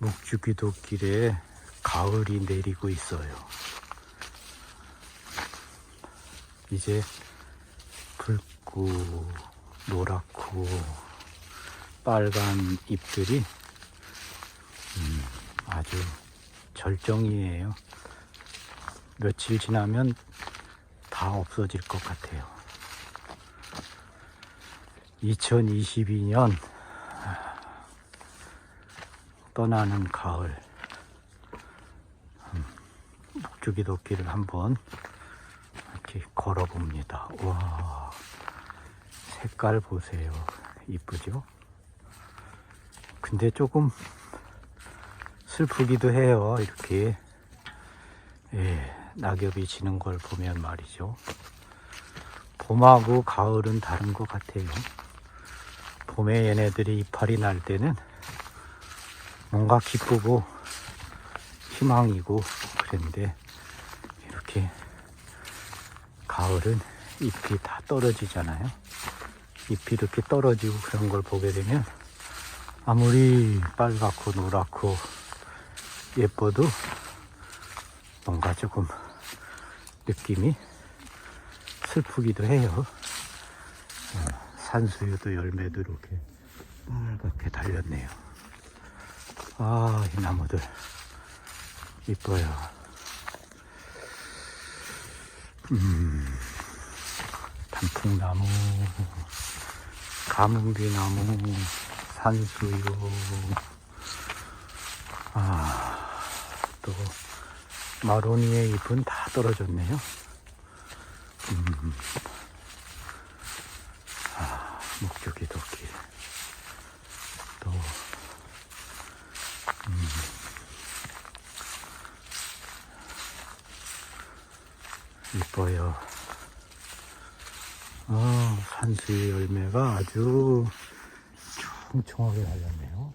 묵주기도 길에 가을이 내리고 있어요. 이제 붉고 노랗고 빨간 잎들이 음, 아주 절정이에요. 며칠 지나면 다 없어질 것 같아요. 2022년 떠나는 가을 음, 목주기도길을 한번 이렇게 걸어 봅니다. 와 색깔 보세요. 이쁘죠? 근데 조금 슬프기도 해요. 이렇게 예, 낙엽이 지는 걸 보면 말이죠. 봄하고 가을은 다른 것 같아요. 봄에 얘네들이 이파리 날 때는 뭔가 기쁘고 희망이고 그랬는데 이렇게 가을은 잎이 다 떨어지잖아요. 잎이 이렇게 떨어지고 그런 걸 보게 되면 아무리 빨갛고 노랗고 예뻐도 뭔가 조금 느낌이 슬프기도 해요. 어, 산수유도 열매도 이렇게 빨갛게 달렸네요. 아, 이 나무들 이뻐요. 음, 단풍나무, 가문비나무, 산수유, 아, 또 마로니의 잎은 다 떨어졌네요. 음, 아, 목조기 도끼. 이뻐요. 아, 산수유 열매가 아주 총총하게 달렸네요.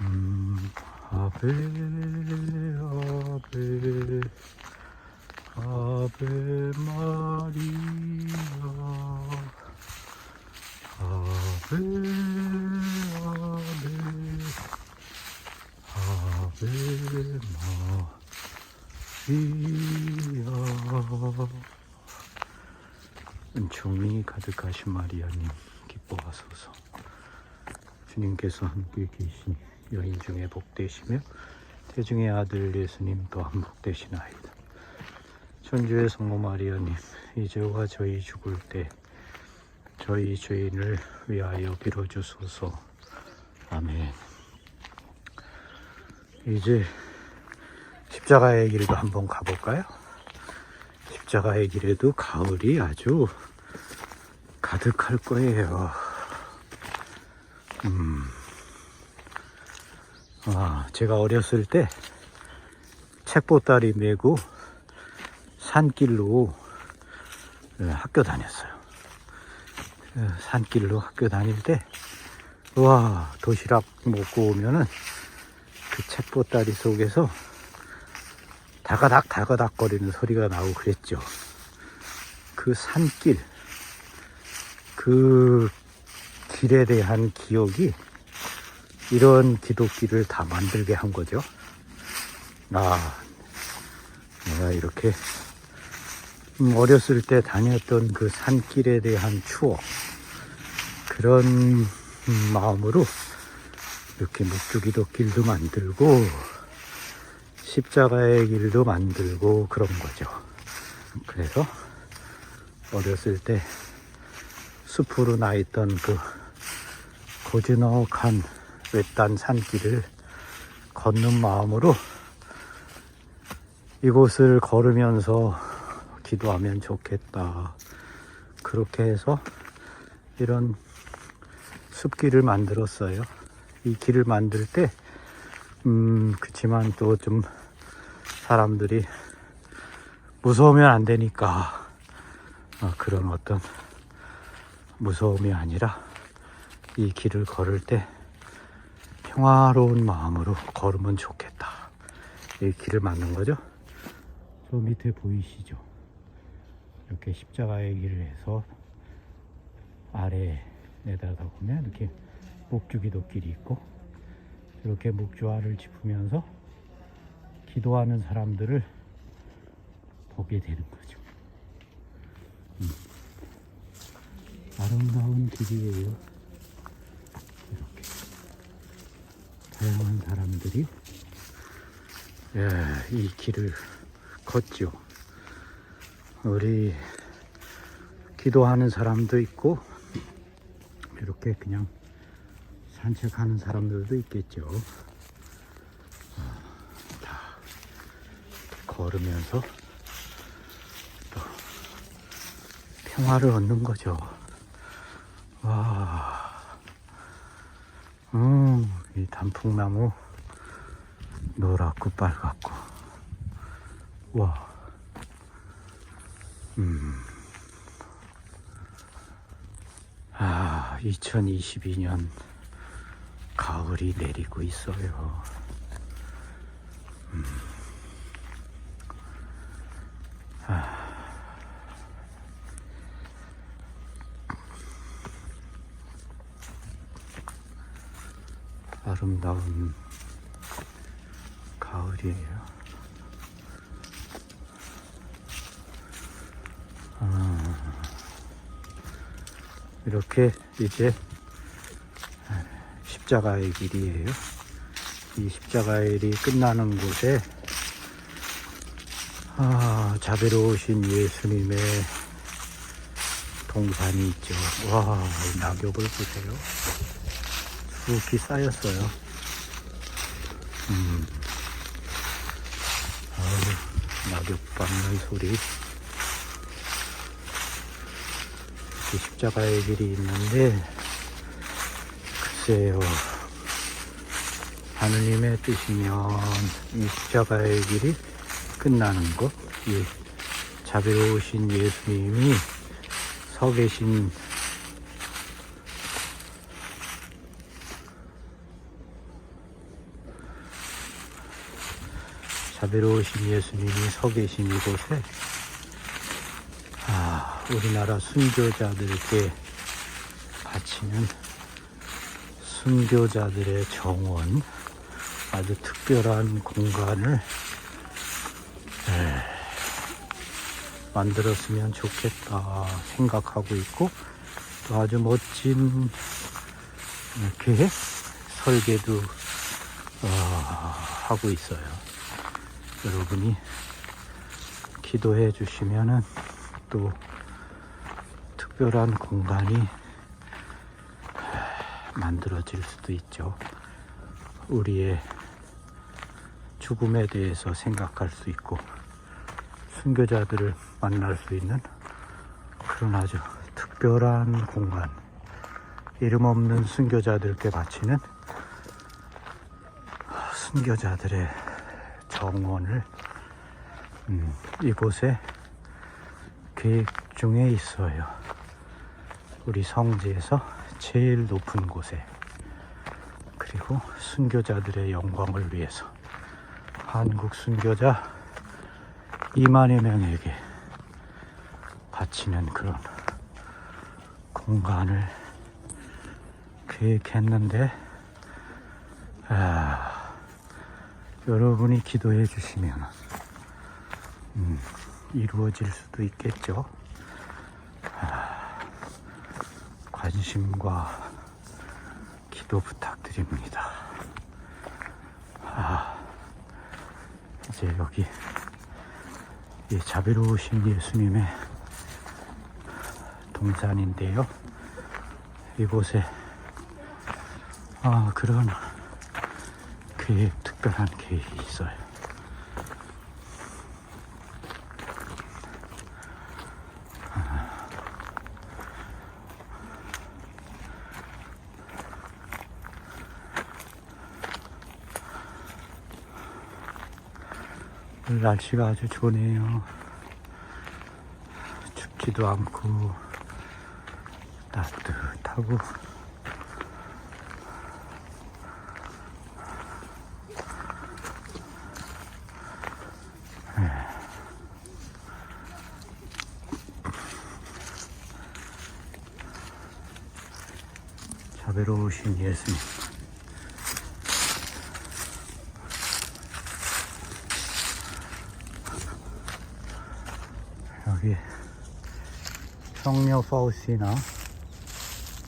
음, 아베, 아베, 아베 마리아, 아베, 아베, 아베 마리아. 은총이 가득하신 마리아님 기뻐하소서. 주님께서 함께 계신 여인 중에 복되시며 태중의 아들 예수님 또한 복되시나이다. 천주의 성모 마리아님 이제와 저희 죽을 때 저희 죄인을 위하여 빌어주소서. 아멘. 이제 십자가의 길도 한번 가볼까요? 십자가의 길에도 가을이 아주 가득할 거예요. 음. 아, 제가 어렸을 때 책보따리 메고 산길로 어, 학교 다녔어요. 어, 산길로 학교 다닐 때, 와, 도시락 먹고 오면은 그 책보따리 속에서 다가닥 다가닥 거리는 소리가 나고 그랬죠. 그 산길, 그 길에 대한 기억이 이런 기독길을 다 만들게 한 거죠. 아, 내가 이렇게 음, 어렸을 때 다녔던 그 산길에 대한 추억, 그런 음, 마음으로 이렇게 묵주기도 길도 만들고, 십자가의 길도 만들고 그런 거죠. 그래서 어렸을 때 숲으로 나 있던 그 고즈넉한 외딴 산길을 걷는 마음으로 이곳을 걸으면서 기도하면 좋겠다. 그렇게 해서 이런 숲길을 만들었어요. 이 길을 만들 때, 음, 그치만 또 좀 사람들이 무서우면 안 되니까 어, 그런 어떤 무서움이 아니라 이 길을 걸을 때 평화로운 마음으로 걸으면 좋겠다. 이 길을 만든 거죠. 저 밑에 보이시죠? 이렇게 십자가의 길을 해서 아래 내다가 보면 이렇게 목주 기도 길이 있고 이렇게 목주알을 짚으면서 기도하는 사람들을 보게 되는 거죠. 아름다운 길이에요. 이렇게 다양한 사람들이 예, 이 길을 걷죠. 우리 기도하는 사람도 있고 이렇게 그냥 산책하는 사람들도 있겠죠. 어, 다 걸으면서 또 평화를 얻는 거죠. 와, 음, 이 단풍나무 노랗고 빨갛고, 와, 음, 아, 2022년 가을이 내리고 있어요. 아름다운 가을이에요. 아, 이렇게 이제 십자가의 길이에요. 이 십자가의 길이 끝나는 곳에 아, 자비로우신 예수님의 동산이 있죠. 와, 이 낙엽을 보세요. 쑥이 쌓였어요. 음. 아우, 낙엽 밟는 소리. 이 십자가의 길이 있는데, 글쎄요. 하느님의 뜻이면 이 십자가의 길이 끝나는 것, 이 자비로우신 예수님이 서 계신 자비로우신 예수님이 서 계신 이곳에 아, 우리나라 순교자들께 바치는 순교자들의 정원 아주 특별한 공간을 에, 만들었으면 좋겠다 생각하고 있고 또 아주 멋진 계획 설계도 어, 하고 있어요. 여러분이 기도해 주시면은 또 특별한 공간이 만들어질 수도 있죠. 우리의 죽음에 대해서 생각할 수 있고 순교자들을 만날 수 있는 그런 아주 특별한 공간 이름 없는 순교자들께 바치는 순교자들의 정원을 음, 이곳에 계획 중에 있어요. 우리 성지에서 제일 높은 곳에 그리고 순교자들의 영광을 위해서 한국 순교자 2만여 명에게 바치는 그런 공간을 계획했는데 아, 여러분이 기도해 주시면 음, 이루어질 수도 있겠죠. 아, 관심과 기도 부탁드립니다. 아, 이제 여기 이 자비로우신 예수님의 동산인데요. 이곳에 아, 그런 계획, 특별한 계획이 있어요. 오늘 날씨가 아주 좋네요. 춥지도 않고 따뜻하고 자비로우신 예수님. 여기 성녀 파우시나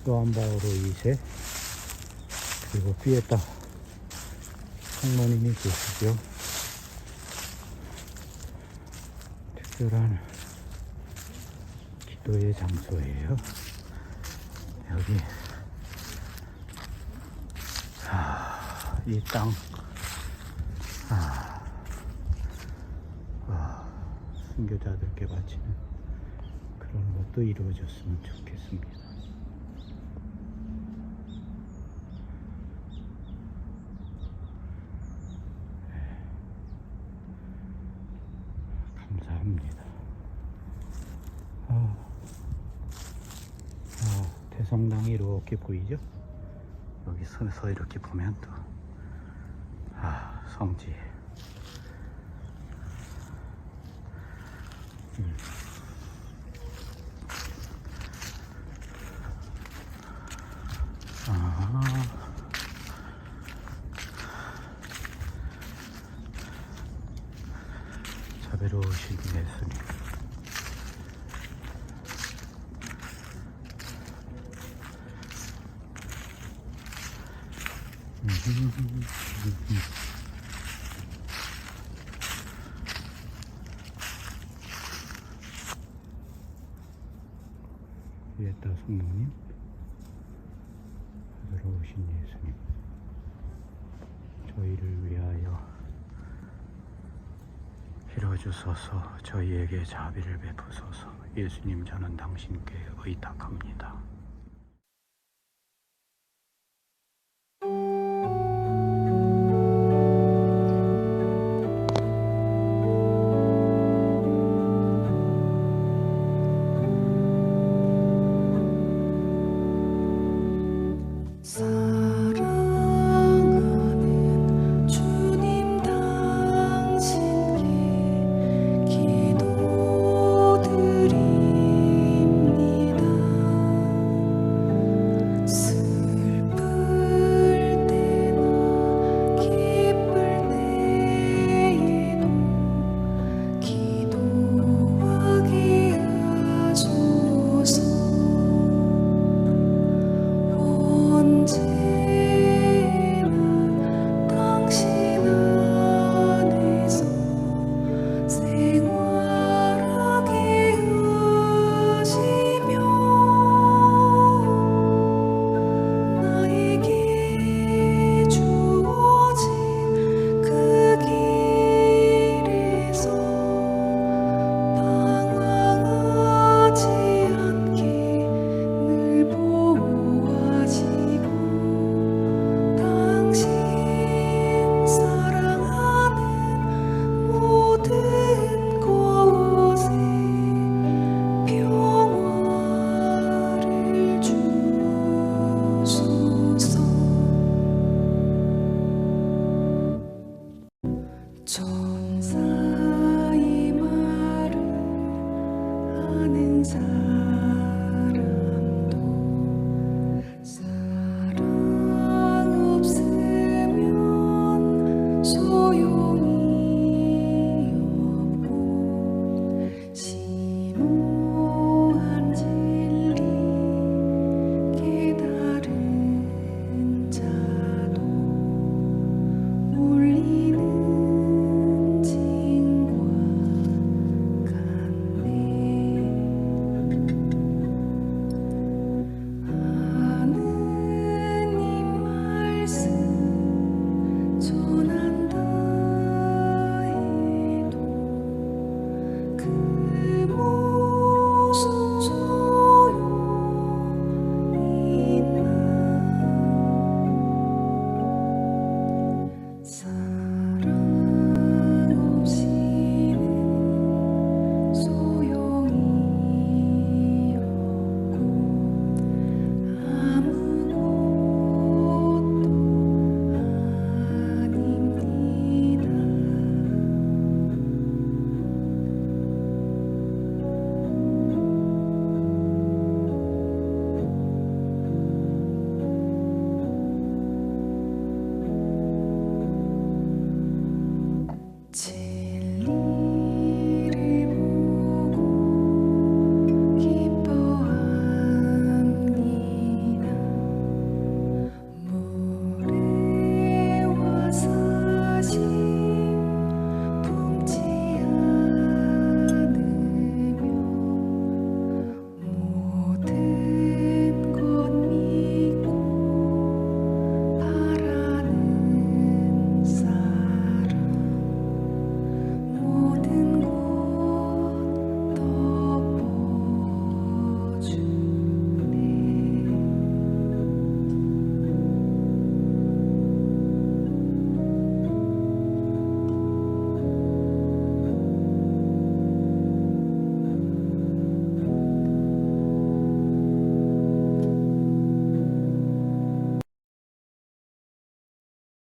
요한 바오로 2세 그리고 피에타 성모님이 계시죠. 특별한 기도의 장소예요. 여기 이 땅, 아, 와, 순교자들께 바치는 그런 것도 이루어졌으면 좋겠습니다. 네. 감사합니다. 아, 아, 대성당이 이렇게 보이죠? 여기 서서 이렇게 보면 또, 아, 성지. 음. 아. 자비로우신 예수님. 위에다 성모님, 들어오신 예수님, 저희를 위하여 빌어주소서 저희에게 자비를 베푸소서 예수님 저는 당신께 의탁합니다.